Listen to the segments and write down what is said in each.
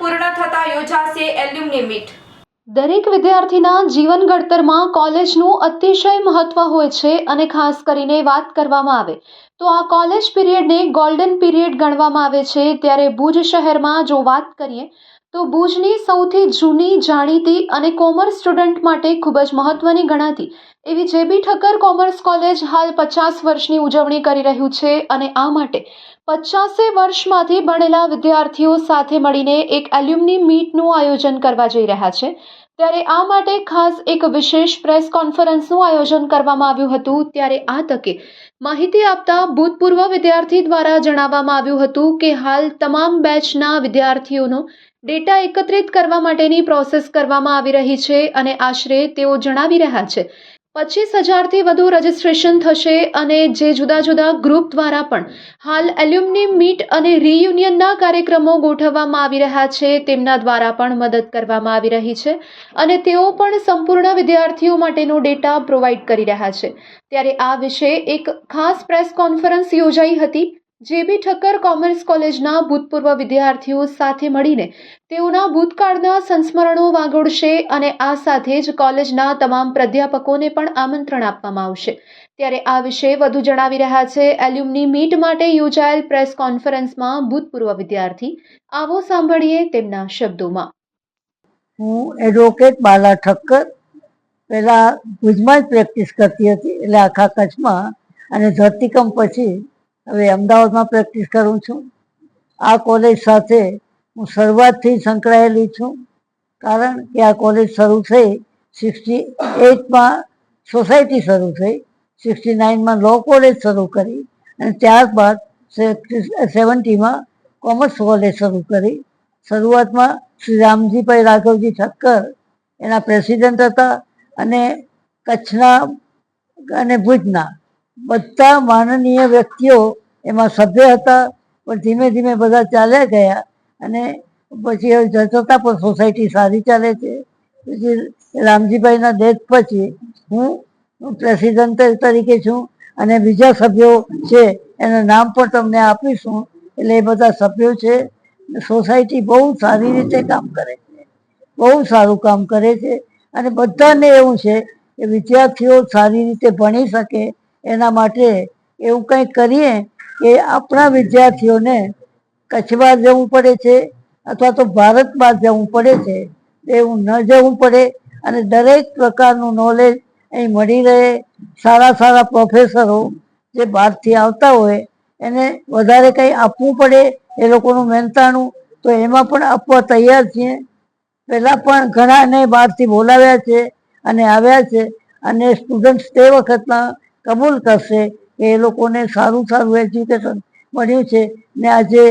પૂર્ણ થતા યોજાશે એલ્યુમની મીટ. દરેક વિદ્યાર્થીના જીવન ઘડતરમાં કોલેજનું અતિશય મહત્વ હોય છે અને ખાસ કરીને વાત કરવામાં આવે, તો આ કોલેજ પિરિયડને ગોલ્ડન પિરિયડ ગણવામાં આવે છે. ત્યારે ભુજ શહેરમાં જો વાત કરીએ, તો ભુજની સૌથી જૂની જાણીતી અને કોમર્સ સ્ટુડન્ટ માટે ખૂબ જ મહત્વની ગણાતી એવી જેબી ઠક્કર કોમર્સ કોલેજ હાલ પચાસ વર્ષની ઉજવણી કરી રહ્યું છે અને આ માટે પચાસે વર્ષમાંથી ભણેલા વિદ્યાર્થીઓ સાથે મળીને એક એલ્યુમની મીટનું આયોજન કરવા જઈ રહ્યા છે. ત્યારે આ માટે ખાસ એક વિશેષ પ્રેસ કોન્ફરન્સનું આયોજન કરવામાં આવ્યું હતું. ત્યારે આ તકે માહિતી આપતા ભૂતપૂર્વ વિદ્યાર્થી દ્વારા જણાવવામાં આવ્યું હતું કે હાલ તમામ બેચના વિદ્યાર્થીઓનો ડેટા એકત્રિત કરવા માટેની પ્રોસેસ કરવામાં આવી રહી છે અને આશરે તેઓ જણાવી રહ્યા છે પચીસ હજારથી વધુ રજીસ્ટ્રેશન થશે અને જે જુદા જુદા ગ્રુપ દ્વારા પણ હાલ એલ્યુમની મીટ અને રીયુનિયનના કાર્યક્રમો ગોઠવવામાં આવી રહ્યા છે, તેમના દ્વારા પણ મદદ કરવામાં આવી રહી છે અને તેઓ પણ સંપૂર્ણ વિદ્યાર્થીઓ માટેનો ડેટા પ્રોવાઈડ કરી રહ્યા છે. ત્યારે આ વિશે એક ખાસ પ્રેસ કોન્ફરન્સ યોજાઈ હતી જેબી ઠક્કર કોમર્સ કોલેજના ભૂતપૂર્વ વિદ્યાર્થીઓ સાથે મળીને તેઓના ભૂતકાળના સંસ્મરણો વાગોળશે અને આ સાથે જ કોલેજના તમામ પ્રાધ્યાપકોને પણ આમંત્રણ આપવામાં આવશે. ત્યારે આ વિશે વધુ જણાવી રહ્યા છે એલ્યુમની મીટ માટે યોજાયેલ પ્રેસ કોન્ફરન્સમાં ભૂતપૂર્વ વિદ્યાર્થી. આવો સાંભળીએ તેમના શબ્દોમાં. હું એડવોકેટ બાલા ઠક્કર. પહેલાં ભુજમાં જ પ્રેક્ટિસ કરતી હતી એટલે આખા કચ્છમાં. અને ધરતીકંપ પછી હવે અમદાવાદમાં પ્રેક્ટિસ કરું છું. આ કોલેજ સાથે હું શરૂઆતથી સંકળાયેલી છું. કારણ કે આ કોલેજ શરૂ થઈ સિક્સટી એટમાં સોસાયટી શરૂ થઈ સિક્સટી નાઇનમાં લો કોલેજ શરૂ કરી અને ત્યારબાદ સેવન્ટીમાં કોમર્સ કોલેજ શરૂ કરી. શરૂઆતમાં શ્રી રામજીભાઈ રાઘવજી ઠક્કર એના પ્રેસિડેન્ટ હતા અને કચ્છના અને ભુજના બધા માનનીય વ્યક્તિઓ એમાં સભ્ય હતા, પણ ધીમે ધીમે બધા ચાલ્યા ગયા અને પછી હવે જતા પણ સોસાયટી સારી ચાલે છે. પછી રામજીભાઈના ડેથ પછી હું પ્રેસિડેન્ટ તરીકે છું અને બીજા સભ્યો છે, એના નામ પણ તમને આપીશું. એટલે એ બધા સભ્યો છે, સોસાયટી બહુ સારી રીતે કામ કરે છે. બહુ સારું કામ કરે છે અને બધાને એવું છે કે વિદ્યાર્થીઓ સારી રીતે ભણી શકે એના માટે એવું કંઈ કરીએ કે આપણા વિદ્યાર્થીઓને કચ્છ બહાર જવું પડે છે અથવા તો ભારત બહાર જવું પડે છે. એવું ન જવું પડે અને દરેક પ્રકારનું નોલેજ અહીં મળી રહે. સારા સારા પ્રોફેસરો જે બહારથી આવતા હોય એને વધારે કંઈ આપવું પડે એ લોકોનું મહેનતાણું. તો એમાં પણ આપવા તૈયાર છીએ. પહેલાં પણ ઘણાને બહારથી બોલાવ્યા છે અને આવ્યા છે અને સ્ટુડન્ટ્સ તે વખતના કબૂલ કરશે. એ લોકોને સારું સારું એજ્યુકેશન મળ્યું છે ને આજે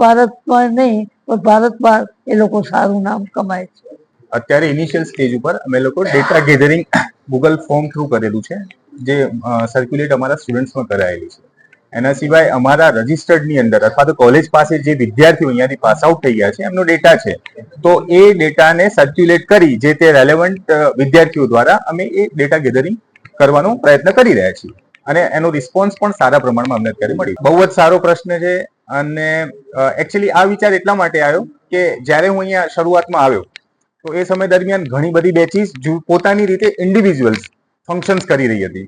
ભારતમાં નહીં, પણ ભારત બહાર એ લોકો સારું નામ કમાય છે. અત્યારે ઇનિશિયલ સ્ટેજ ઉપર અમે લોકો data gathering Google form through કરેલું છે, જે સર્ક્યુલેટ અમારા સ્ટુડન્ટ્સમાં કરાયેલી છે. એના સિવાય અમારા રજિસ્ટર્ડની અંદર અથવા તો કોલેજ પાસે જે વિદ્યાર્થીઓ અહીંયાથી પાસ આઉટ થઈ ગયા છે, એમનો ડેટા છે. તો એ ડેટાને સર્ક્યુલેટ કરી જે તે રેલેવન્ટ વિદ્યાર્થીઓ દ્વારા અમે એ ડેટા ગેધરિંગ કરવાનો પ્રયત્ન કરી રહ્યા છીએ. અને એનો રિસ્પોન્સ પણ સારા પ્રમાણમાં અમને અત્યારે મળ્યો. બહુ જ સારો પ્રશ્ન છે અને એકચ્યુઅલી આ વિચાર એટલા માટે આવ્યો કે જ્યારે હું અહીંયા શરૂઆતમાં આવ્યો, તો એ સમય દરમિયાન ઘણી બધી બેચીસ પોતાની રીતે ઇન્ડિવિજ્યુઅલ્સ ફંક્શન્સ કરી રહી હતી.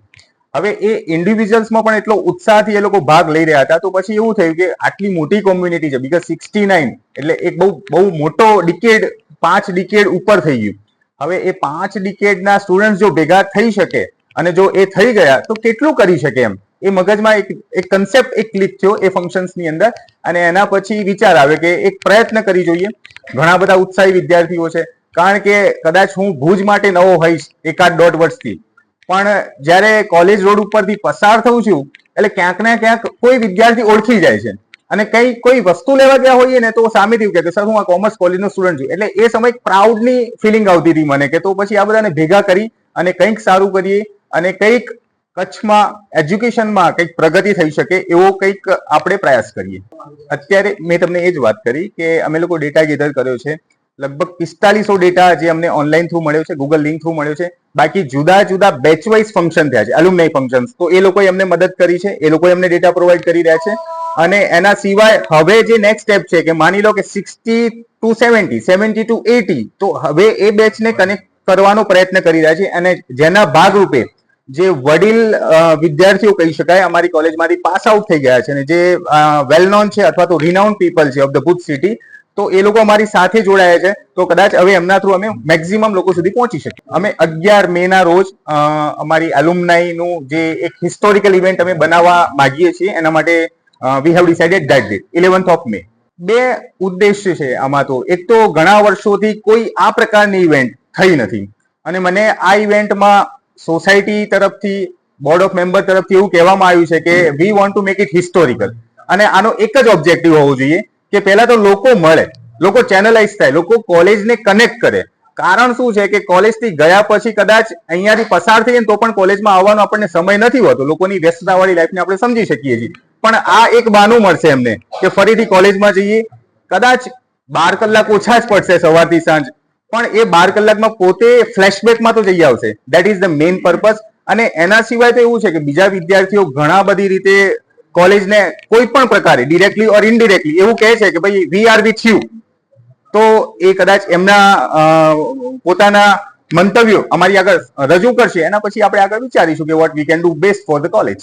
હવે એ ઇન્ડિવિજ્યુઅલ્સમાં પણ એટલો ઉત્સાહથી એ લોકો ભાગ લઈ રહ્યા હતા, તો પછી એવું થયું કે આટલી મોટી કોમ્યુનિટી છે બીકોઝ સિક્સટી નાઇન એટલે એક બહુ બહુ મોટો ડિકેડ પાંચ ડિકેડ ઉપર થઈ ગયું. હવે એ પાંચ ડિકેડના સ્ટુડન્ટ જો ભેગા થઈ શકે અને જો એ થઈ ગયા, તો કેટલું કરી શકે એમ? એ મગજમાં એક એક કન્સેપ્ટ એક ક્લિક થયો એ ફંક્શન્સની અંદર. અને એના પછી વિચાર આવે કે એક પ્રયત્ન કરી જોઈએ. ઘણા બધા ઉત્સાહી વિદ્યાર્થીઓ છે. કારણ કે કદાચ હું ભુજ માટે નવો હોઈશ એકાદ દોઢ વર્ષથી. પણ જ્યારે કોલેજ રોડ ઉપરથી પસાર થઉં છું, એટલે ક્યાંક ને ક્યાંક કોઈ વિદ્યાર્થી ઓળખી જાય છે. અને કઈ, કોઈ વસ્તુ લેવા ગયા હોઈએ ને તો સામેથી કે સર, હું આ કોમર્સ કોલેજનો સ્ટુડન્ટ છું. એટલે એ સમય પ્રાઉડની ફિલિંગ આવતી હતી મને કે તો પછી આ બધાને ભેગા કરી અને કંઈક સારું કરીએ. અને કંઈક કચ્છમાં એજ્યુકેશનમાં કંઈક પ્રગતિ થઈ શકે એવો કંઈક આપણે પ્રયાસ કરીએ. અત્યારે મેં તમને એ જ વાત કરી કે અમે લોકો ડેટા ગેધર કર્યો છે. લગભગ પિસ્તાલીસો ડેટા જે અમને ઓનલાઈન થ્રુ મળ્યો છે ગૂગલ લિંક થ્રુ મળ્યો છે. બાકી જુદા જુદા બેચ વાઇઝ ફંક્શન થયા છે એલ્યુમનાઈ ફંક્શન તો એ લોકોએ અમને મદદ કરી છે, એ લોકોએ અમને ડેટા પ્રોવાઈડ કરી રહ્યા છે. અને એના સિવાય હવે જે નેક્સ્ટ સ્ટેપ છે કે માની લો કે sixty to seventy seventy to eighty તો હવે એ બેચને કનેક્ટ કરવાનો પ્રયત્ન કરી રહ્યા છે. અને જેના ભાગરૂપે જે વડીલ વિદ્યાર્થીઓ કહી શકાય, અમારી કોલેજમાંથી પાસ આઉટ થઈ ગયા છે અને જે વેલ નોન છે અથવા તો રિનાઉન્ડ પીપલ છે ઓફ ધ ભુજ સિટી તો એ લોકો અમારી સાથે જોડાયા છે. તો કદાચ હવે એમના થ્રુ અમે મેક્સિમમ લોકો સુધી પહોંચી શકીએ. અમે અગિયાર મે ના રોજ અમારી alumni જે એક હિસ્ટોરિકલ ઇવેન્ટ અમે બનાવવા માંગીએ છીએ, એના માટે we have decided that date eleventh of May બે ઉદ્દેશ્ય છે આમાં તો. એક તો ઘણા વર્ષોથી કોઈ આ પ્રકારની ઇવેન્ટ થઈ નથી. અને મને આ ઇવેન્ટમાં સોસાયટી તરફથી બોર્ડ ઓફ મેમ્બર તરફથી એવું કહેવામાં આવ્યું છે કે we want to make it historical અને આનો એક જ ઓબ્જેક્ટિવ હોવો જોઈએ કે પહેલા તો લોકો મળે, લોકો ચેનલાઇઝ થાય, લોકો કોલેજને કનેક્ટ કરે. કારણ શું છે કે કોલેજથી ગયા પછી કદાચ અહીંયાથી પસાર થઈએ તો પણ કોલેજમાં આવવાનો આપણને સમય નથી હોતો. લોકોની વ્યસ્તતાવાળી લાઈફને આપણે સમજી શકીએ છીએ. પણ આ એક બાનું મળશે એમને કે ફરીથી કોલેજમાં જઈએ. કદાચ બાર કલાક ઓછા જ પડશે સવારથી સાંજ. પણ એ બાર કલાકમાં પોતે ફ્લેશબેકમાં તો જઈ આવશે. That is the main purpose અને એના સિવાય તો એવું છે કે બીજા વિદ્યાર્થીઓ ઘણા બધી રીતે કોલેજને કોઈ પણ પ્રકારે ડિરેક્ટલી ઓર ઇનડિરેક્ટલી એવું કહે છે કે ભાઈ વી આર વિથ યુ તો એ કદાચ એમના પોતાના મંતવ્યો અમારી આગળ રજૂ કરશે. એના પછી આપણે આગળ વિચારીશું કે what we can do best for the college